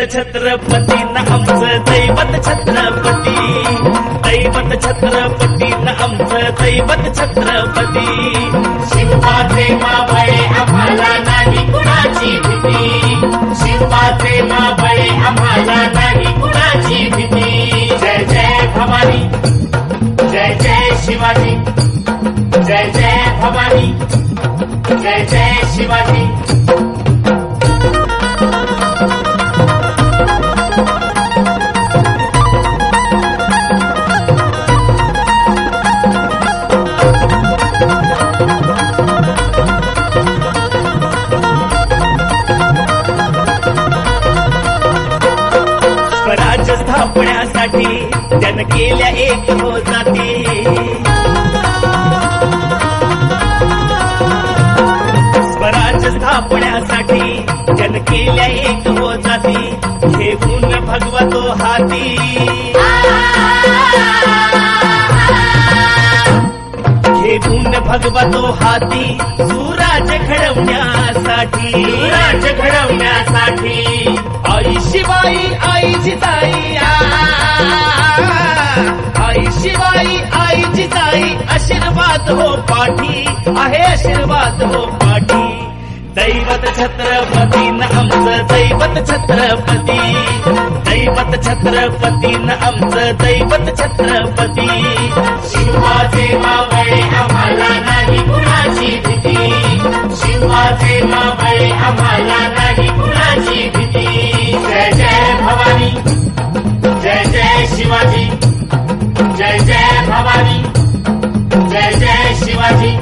दैवत छत्रपती ना आमचं दैवत छत्रपती. दैवत छत्रपती ना आमचं दैवत छत्रपती. शिवबाचे माबळे आम्हाला नाही कुणाची भीती. शिवबाचे माबळे आम्हाला नाही कुणाची भीती. जय जय भवानी जय जय शिवाजी जय जय भवानी जय जय शिवाजी. थापण्यासाठी जन केल्या एक हो जाती. स्वराज्य स्थापण्यासाठी जन केल्या एक हो जाती. घेऊन भगवतो हाती. घेऊन भगवतो हाती. सुराज घडवण्यासाठी. राज्य घडवण्यासाठी. आई शिवाई आई जिजाई आ. आई शिवाई आई जिजाई आशीर्वाद हो पाठी. आहे आशीर्वाद हो पाठी. दैवत छत्रपती न आमचं दैवत छत्रपती. दैवत छत्रपती न आमचं दैवत छत्रपती. शिवाचे मावळे आम्हाला नाही कुणाची भीती जय जय भवानी जय जय शिवाजी जय जय भवानी जय जय शिवाजी